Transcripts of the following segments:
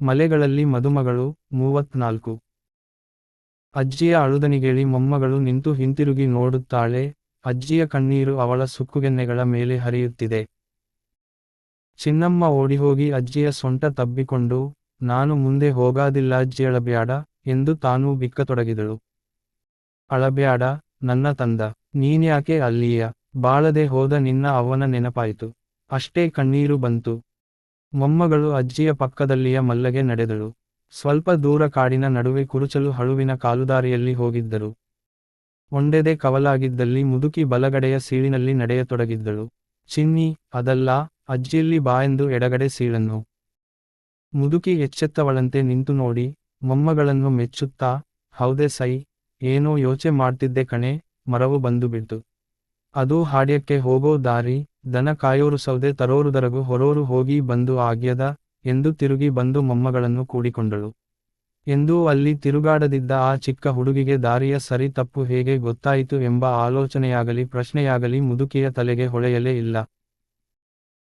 ಮಲೆಗಳಲ್ಲಿ ಮದುಮಗಳು ಮೂವತ್ನಾಲ್ಕು ಅಜ್ಜಿಯ ಅಳುದನಿಗೇಳಿ ಮೊಮ್ಮಗಳು ನಿಂತು ಹಿಂತಿರುಗಿ ನೋಡುತ್ತಾಳೆ, ಅಜ್ಜಿಯ ಕಣ್ಣೀರು ಅವಳ ಸುಕ್ಕುಗೆನ್ನೆಗಳ ಮೇಲೆ ಹರಿಯುತ್ತಿದೆ. ಚಿನ್ನಮ್ಮ ಓಡಿಹೋಗಿ ಅಜ್ಜಿಯ ಸೊಂಟ ತಬ್ಬಿಕೊಂಡು, ನಾನು ಮುಂದೆ ಹೋಗಾದಿಲ್ಲ ಅಜ್ಜಿ ಅಳಬ್ಯಾಡ ಎಂದು ತಾನೂ ಬಿಕ್ಕತೊಡಗಿದಳು. ಅಳಬ್ಯಾಡ, ನನ್ನ ತಂದ, ನೀನ್ಯಾಕೆ ಅಲ್ಲಿಯ, ಬಾಳದೆ ಹೋದ ನಿನ್ನ ಅವನ ನೆನಪಾಯಿತು. ಅಷ್ಟೇ ಕಣ್ಣೀರು ಬಂತು. ಮೊಮ್ಮಗಳು ಅಜ್ಜಿಯ ಪಕ್ಕದಲ್ಲಿಯ ಮಲ್ಲಗೆ ನಡೆದಳು. ಸ್ವಲ್ಪ ದೂರ ಕಾಡಿನ ನಡುವೆ ಕುರುಚಲು ಹಳುವಿನ ಕಾಲುದಾರಿಯಲ್ಲಿ ಹೋಗಿದ್ದರು. ಒಂಡೆದೆ ಕವಲಾಗಿದ್ದಲ್ಲಿ ಮುದುಕಿ ಬಲಗಡೆಯ ಸೀಳಿನಲ್ಲಿ ನಡೆಯತೊಡಗಿದ್ದಳು. ಚಿನ್ನಿ, ಅದಲ್ಲ, ಅಜ್ಜಿಯಲ್ಲಿ ಬಾಯೆಂದು ಎಡಗಡೆ ಸೀಳನ್ನು. ಮುದುಕಿ ಎಚ್ಚೆತ್ತವಳಂತೆ ನಿಂತು ನೋಡಿ, ಮೊಮ್ಮಗಳನ್ನು ಮೆಚ್ಚುತ್ತಾ, ಹೌದೆ ಸೈ, ಏನೋ ಯೋಚೆ ಮಾಡ್ತಿದ್ದೆ ಕಣೆ, ಮರವು ಬಂದು ಬಿಡ್ತು ಅದು ಹಾಡ್ಯಕ್ಕೆ ಹೋಗೋ ದಾರಿ ದನ ಕಾಯೋರು ಸೌದೆ ತರೋರುದರಗು ಹೊರೋರು ಹೋಗಿ ಬಂದು ಆಗ್ಯದ, ಎಂದು ತಿರುಗಿ ಬಂದು ಮೊಮ್ಮಗಳನ್ನು ಕೂಡಿಕೊಂಡಳು. ಎಂದೂ ಅಲ್ಲಿ ತಿರುಗಾಡದಿದ್ದ ಆ ಚಿಕ್ಕ ಹುಡುಗಿಗೆ ದಾರಿಯ ಸರಿ ತಪ್ಪು ಹೇಗೆ ಗೊತ್ತಾಯಿತು ಎಂಬ ಆಲೋಚನೆಯಾಗಲಿ ಪ್ರಶ್ನೆಯಾಗಲಿ ಮುದುಕಿಯ ತಲೆಗೆ ಹೊಳೆಯಲೇ ಇಲ್ಲ.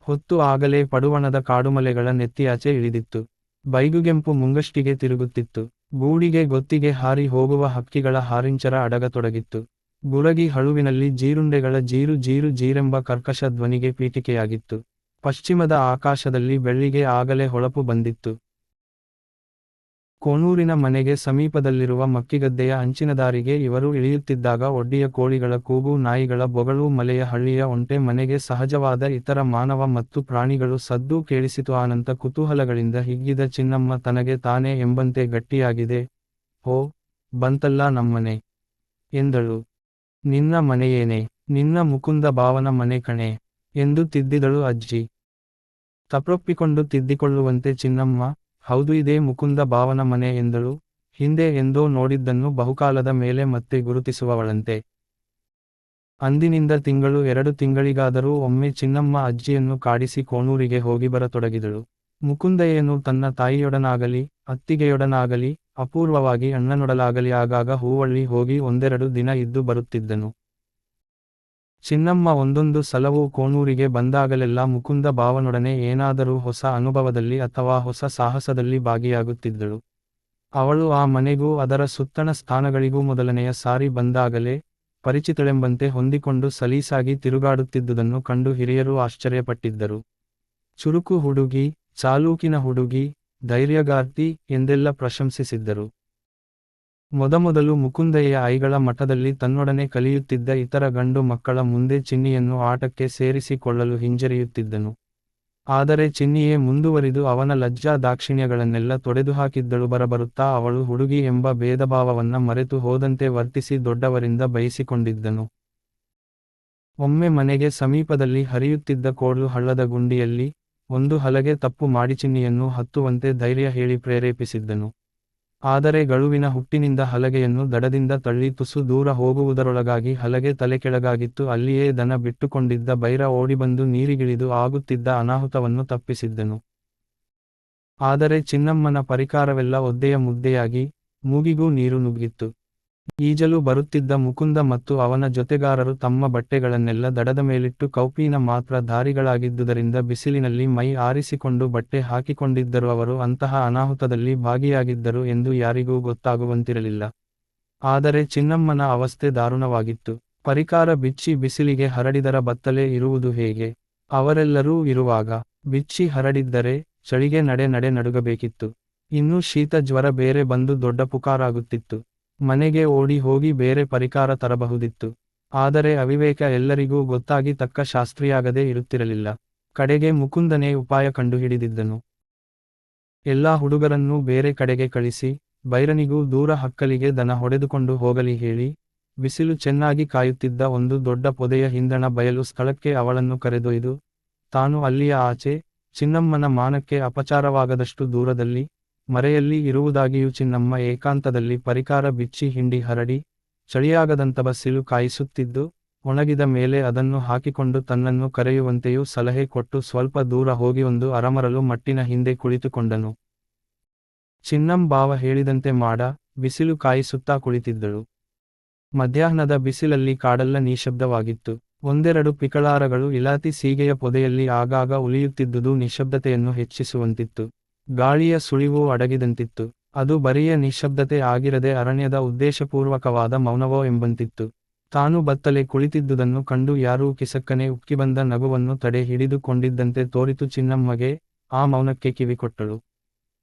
ಹೊತ್ತು ಆಗಲೇ ಪಡುವಣದ ಕಾಡುಮಲೆಗಳ ನೆತ್ತಿಯಾಚೆ ಇಳಿದಿತ್ತು. ಬೈಗುಗೆಂಪು ಮುಂಗಷ್ಟಿಗೆ ತಿರುಗುತ್ತಿತ್ತು. ಗೂಡಿಗೆ ಗೊತ್ತಿಗೆ ಹಾರಿ ಹೋಗುವ ಹಕ್ಕಿಗಳ ಹಾರಿಂಚರ ಅಡಗತೊಡಗಿತ್ತು. ಗುರಗಿ ಹಳುವಿನಲ್ಲಿ ಜೀರುಂಡೆಗಳ ಜೀರು ಜೀರು ಜೀರೆಂಬ ಕರ್ಕಶ ಧ್ವನಿಗೆ ಪೀಠಿಕೆಯಾಗಿತ್ತು. ಪಶ್ಚಿಮದ ಆಕಾಶದಲ್ಲಿ ಬೆಳ್ಳಿಗೆ ಆಗಲೇ ಹೊಳಪು ಬಂದಿತ್ತು. ಕೋಣೂರಿನ ಮನೆಗೆ ಸಮೀಪದಲ್ಲಿರುವ ಮಕ್ಕಿಗದ್ದೆಯ ಅಂಚಿನ ದಾರಿಗೆ ಇವರು ಇಳಿಯುತ್ತಿದ್ದಾಗ ಒಡ್ಡಿಯ ಕೋಳಿಗಳ ಕೂಗು, ನಾಯಿಗಳ ಬೊಗಳು, ಮಲೆಯ ಹಳ್ಳಿಯ ಒಂಟೆ, ಮನೆಗೆ ಸಹಜವಾದ ಇತರ ಮಾನವ ಮತ್ತು ಪ್ರಾಣಿಗಳು ಸದ್ದು ಕೇಳಿಸಿತು. ಆನಂತ ಕುತೂಹಲಗಳಿಂದ ಹಿಗ್ಗಿದ ಚಿನ್ನಮ್ಮ ತನಗೆ ತಾನೇ ಎಂಬಂತೆ ಗಟ್ಟಿಯಾಗಿದೆ. ಓ ಬಂತಲ್ಲ ನಮ್ಮನೆ, ಎಂದಳು. ನಿನ್ನ ಮನೆಯೇನೆ, ನಿನ್ನ ಮುಕುಂದ ಭಾವನ ಮನೆ ಕಣೆ, ಎಂದು ತಿದ್ದಿದಳು ಅಜ್ಜಿ. ತಪ್ರೊಪ್ಪಿಕೊಂಡು ತಿದ್ದಿಕೊಳ್ಳುವಂತೆ ಚಿನ್ನಮ್ಮ, ಹೌದು ಇದೇ ಮುಕುಂದ ಭಾವನ ಮನೆ ಎಂದಳು, ಹಿಂದೆ ಎಂದೋ ನೋಡಿದ್ದನ್ನು ಬಹುಕಾಲದ ಮೇಲೆ ಮತ್ತೆ ಗುರುತಿಸುವವಳಂತೆ. ಅಂದಿನಿಂದ ತಿಂಗಳು ಎರಡು ತಿಂಗಳಿಗಾದರೂ ಒಮ್ಮೆ ಚಿನ್ನಮ್ಮ ಅಜ್ಜಿಯನ್ನು ಕಾಡಿಸಿ ಕೋಣೂರಿಗೆ ಹೋಗಿ ಬರತೊಡಗಿದಳು. ಮುಕುಂದಯ್ಯನು ತನ್ನ ತಾಯಿಯೊಡನಾಗಲಿ, ಅತ್ತಿಗೆಯೊಡನಾಗಲಿ ಅಪೂರ್ವವಾಗಿ ಅಣ್ಣನೊಡಲಾಗಲಿ ಆಗಾಗ ಹೂವಳ್ಳಿ ಹೋಗಿ ಒಂದೆರಡು ದಿನ ಇದ್ದು ಬರುತ್ತಿದ್ದನು. ಚಿನ್ನಮ್ಮ ಒಂದೊಂದು ಸಲವೂ ಕೋಣೂರಿಗೆ ಬಂದಾಗಲೆಲ್ಲ ಮುಕುಂದ ಭಾವನೊಡನೆ ಏನಾದರೂ ಹೊಸ ಅನುಭವದಲ್ಲಿ ಅಥವಾ ಹೊಸ ಸಾಹಸದಲ್ಲಿ ಭಾಗಿಯಾಗುತ್ತಿದ್ದಳು. ಅವಳು ಆ ಮನೆಗೂ ಅದರ ಸುತ್ತಣ ಸ್ಥಾನಗಳಿಗೂ ಮೊದಲನೆಯ ಸಾರಿ ಬಂದಾಗಲೇ ಪರಿಚಿತಳೆಂಬಂತೆ ಹೊಂದಿಕೊಂಡು ಸಲೀಸಾಗಿ ತಿರುಗಾಡುತ್ತಿದ್ದುದನ್ನು ಕಂಡು ಹಿರಿಯರು ಆಶ್ಚರ್ಯಪಟ್ಟಿದ್ದರು. ಚುರುಕು ಹುಡುಗಿ, ಚಾಲೂಕಿನ ಹುಡುಗಿ ಧೈರ್ಯಗಾರ್ತಿ ಎಂದೆಲ್ಲ ಪ್ರಶಂಸಿಸಿದ್ದರು. ಮೊದಮೊದಲು ಮುಕುಂದಯ್ಯ ಐಗಳ ಮಠದಲ್ಲಿ ತನ್ನೊಡನೆ ಕಲಿಯುತ್ತಿದ್ದ ಇತರ ಗಂಡು ಮಕ್ಕಳ ಮುಂದೆ ಚಿನ್ನಿಯನ್ನು ಆಟಕ್ಕೆ ಸೇರಿಸಿಕೊಳ್ಳಲು ಹಿಂಜರಿಯುತ್ತಿದ್ದನು. ಆದರೆ ಚಿನ್ನಿಯೇ ಮುಂದುವರಿದು ಅವನ ಲಜ್ಜಾ ದಾಕ್ಷಿಣ್ಯಗಳನ್ನೆಲ್ಲ ತೊಡೆದುಹಾಕಿದ್ದಳು ಬರಬರುತ್ತಾ ಅವಳು ಹುಡುಗಿ ಎಂಬ ಭೇದಭಾವವನ್ನ ಮರೆತು ಹೋದಂತೆ ವರ್ತಿಸಿ ದೊಡ್ಡವರಿಂದ ಬಯಸಿಕೊಂಡಿದ್ದನು. ಒಮ್ಮೆ ಮನೆಗೆ ಸಮೀಪದಲ್ಲಿ ಹರಿಯುತ್ತಿದ್ದ ಕೋಡ್ಲು ಹಳ್ಳದ ಗುಂಡಿಯಲ್ಲಿ ಒಂದು ಹಲಗೆ ತಪ್ಪು ಮಾಡಿ ಚಿನ್ನಿಯನ್ನು ಹತ್ತುವಂತೆ ಧೈರ್ಯ ಹೇಳಿ ಪ್ರೇರೇಪಿಸಿದ್ದನು. ಆದರೆ ಗಳುವಿನ ಹುಟ್ಟಿನಿಂದ ಹಲಗೆಯನ್ನು ದಡದಿಂದ ತಳ್ಳಿ ತುಸು ದೂರ ಹೋಗುವುದರೊಳಗಾಗಿ ಹಲಗೆ ತಲೆಕೆಳಗಾಗಿತ್ತು ಅಲ್ಲಿಯೇ ದನ ಬಿಟ್ಟುಕೊಂಡಿದ್ದ ಬೈರ ಓಡಿಬಂದು ನೀರಿಗಿಳಿದು ಆಗುತ್ತಿದ್ದ ಅನಾಹುತವನ್ನು ತಪ್ಪಿಸಿದ್ದನು. ಆದರೆ ಚಿನ್ನಮ್ಮನ ಪರಿಕಾರವೆಲ್ಲ ಒದ್ದೆಯ ಮುದ್ದೆಯಾಗಿ ಮೂಗಿಗೂ ನೀರು ನುಗ್ಗಿತ್ತು. ಈಜಲು ಬರುತ್ತಿದ್ದ ಮುಕುಂದ ಮತ್ತು ಅವನ ಜೊತೆಗಾರರು ತಮ್ಮ ಬಟ್ಟೆಗಳನ್ನೆಲ್ಲ ದಡದ ಮೇಲಿಟ್ಟು ಕೌಪೀನ ಮಾತ್ರ ಧಾರಿಗಳಾಗಿದ್ದುದರಿಂದ ಬಿಸಿಲಿನಲ್ಲಿ ಮೈ ಆರಿಸಿಕೊಂಡು ಬಟ್ಟೆ ಹಾಕಿಕೊಂಡಿದ್ದರು. ಅವರು ಅಂತಹ ಅನಾಹುತದಲ್ಲಿ ಭಾಗಿಯಾಗಿದ್ದರು ಎಂದು ಯಾರಿಗೂ ಗೊತ್ತಾಗುವಂತಿರಲಿಲ್ಲ. ಆದರೆ ಚಿನ್ನಮ್ಮನ ಅವಸ್ಥೆ ದಾರುಣವಾಗಿತ್ತು. ಪರಿಕಾರ ಬಿಚ್ಚಿ ಬಿಸಿಲಿಗೆ ಹರಡಿದರ ಬತ್ತಲೇ ಇರುವುದು ಹೇಗೆ? ಅವರೆಲ್ಲರೂ ಇರುವಾಗ ಬಿಚ್ಚಿ ಹರಡಿದ್ದರೆ ಚಳಿಗೆ ನಡೆ ನಡೆ ನಡುಗಬೇಕಿತ್ತು. ಇನ್ನೂ ಶೀತ ಜ್ವರ ಬೇರೆ ಬಂದು ದೊಡ್ಡ ಪುಕಾರಾಗುತ್ತಿತ್ತು. ಮನೆಗೆ ಓಡಿ ಹೋಗಿ ಬೇರೆ ಪರಿಕಾರ ತರಬಹುದಿತ್ತು. ಆದರೆ ಅವಿವೇಕ ಎಲ್ಲರಿಗೂ ಗೊತ್ತಾಗಿ ತಕ್ಕ ಶಾಸ್ತ್ರಿಯಾಗದೇ ಇರುತ್ತಿರಲಿಲ್ಲ. ಕಡೆಗೆ ಮುಕುಂದನೇ ಉಪಾಯ ಕಂಡುಹಿಡಿದಿದ್ದನು. ಎಲ್ಲಾ ಹುಡುಗರನ್ನೂ ಬೇರೆ ಕಡೆಗೆ ಕಳಿಸಿ, ಬೈರನಿಗೂ ದೂರ ಹಕ್ಕಲಿಗೆ ದನ ಹೊಡೆದುಕೊಂಡು ಹೋಗಲಿ ಹೇಳಿ, ಬಿಸಿಲು ಚೆನ್ನಾಗಿ ಕಾಯುತ್ತಿದ್ದ ಒಂದು ದೊಡ್ಡ ಪೊದೆಯ ಹಿಂದಣ ಬಯಲು ಸ್ಥಳಕ್ಕೆ ಅವಳನ್ನು ಕರೆದೊಯ್ದು, ತಾನು ಅಲ್ಲಿಯ ಆಚೆ, ಚಿನ್ನಮ್ಮನ ಮಾನಕ್ಕೆ ಅಪಚಾರವಾಗದಷ್ಟು ದೂರದಲ್ಲಿ ಮರೆಯಲ್ಲಿ ಇರುವುದಾಗಿಯೂ ಚಿನ್ನಮ್ಮ ಏಕಾಂತದಲ್ಲಿ ಪರಿಕಾರ ಬಿಚ್ಚಿ ಹಿಂಡಿ ಹರಡಿ ಚಳಿಯಾಗದಂತ ಬಸಿಲು ಕಾಯಿಸುತ್ತಿದ್ದು, ಒಣಗಿದ ಮೇಲೆ ಅದನ್ನು ಹಾಕಿಕೊಂಡು ತನ್ನನ್ನು ಕರೆಯುವಂತೆಯೂ ಸಲಹೆ ಕೊಟ್ಟು ಸ್ವಲ್ಪ ದೂರ ಹೋಗಿ ಒಂದು ಅರಮರಲು ಮಟ್ಟಿನ ಹಿಂದೆ ಕುಳಿತುಕೊಂಡನು. ಚಿನ್ನಂ ಬಾವ ಹೇಳಿದಂತೆ ಮಾಡ, ಬಿಸಿಲು ಕಾಯಿಸುತ್ತಾ ಕುಳಿತಿದ್ದಳು. ಮಧ್ಯಾಹ್ನದ ಬಿಸಿಲಲ್ಲಿ ಕಾಡೆಲ್ಲ ನಿಶಬ್ದವಾಗಿತ್ತು. ಒಂದೆರಡು ಪಿಕಳಾರಗಳು ಇಲಾತಿ ಸೀಗೆಯ ಪೊದೆಯಲ್ಲಿ ಆಗಾಗ ಉಳಿಯುತ್ತಿದ್ದುದು ನಿಶಬ್ದತೆಯನ್ನು ಹೆಚ್ಚಿಸುವಂತಿತ್ತು. ಗಾಳಿಯ ಸುಳಿವು ಅಡಗಿದಂತಿತ್ತು. ಅದು ಬರಿಯ ನಿಶ್ಶಬ್ದತೆ ಆಗಿರದೆ ಅರಣ್ಯದ ಉದ್ದೇಶಪೂರ್ವಕವಾದ ಮೌನವೋ ಎಂಬಂತಿತ್ತು. ತಾನು ಬತ್ತಲೆ ಕುಳಿತಿದ್ದುದನ್ನು ಕಂಡು ಯಾರೂ ಕಿಸಕ್ಕನೆ ಉಕ್ಕಿಬಂದ ನಗುವನ್ನು ತಡೆ ಹಿಡಿದುಕೊಂಡಿದ್ದಂತೆ ತೋರಿತು ಚಿನ್ನಮ್ಮಗೆ, ಆ ಮೌನಕ್ಕೆ ಕಿವಿಕೊಟ್ಟಳು.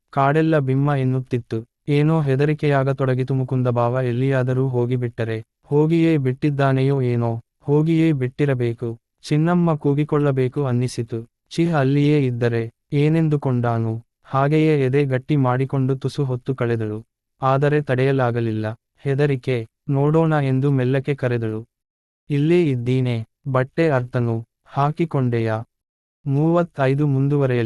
ಕಾಡೆಲ್ಲ ಬಿಮ್ಮ ಎನ್ನುತ್ತಿತ್ತು. ಏನೋ ಹೆದರಿಕೆಯಾಗತೊಡಗಿತು ಮುಕುಂದಭಾವ ಎಲ್ಲಿಯಾದರೂ ಹೋಗಿಬಿಟ್ಟರೆ. ಹೋಗಿಯೇ ಬಿಟ್ಟಿದ್ದಾನೆಯೋ ಏನೋ. ಹೋಗಿಯೇ ಬಿಟ್ಟಿರಬೇಕು. ಚಿನ್ನಮ್ಮ ಕೂಗಿಕೊಳ್ಳಬೇಕು ಅನ್ನಿಸಿತು. ಚಿಹ್ ಅಲ್ಲಿಯೇ ಇದ್ದರೆ ಏನೆಂದುಕೊಂಡಾನು? ಹಾಗೆಯೇ ಎದೆ ಗಟ್ಟಿ ಮಾಡಿಕೊಂಡು ತುಸು ಹೊತ್ತು ಕಳೆದಳು. ಆದರೆ ತಡೆಯಲಾಗಲಿಲ್ಲ. ಹೆದರಿಕೆ, ನೋಡೋಣ ಎಂದು ಮೆಲ್ಲಕ್ಕೆ ಕರೆದಳು. ಇಲ್ಲೇ ಇದ್ದೀನೆ, ಬಟ್ಟೆ ಅರ್ಥನು ಹಾಕಿಕೊಂಡೆಯಾ? ಮೂವತ್ತೈದು ಮುಂದುವರೆಯಲಿ.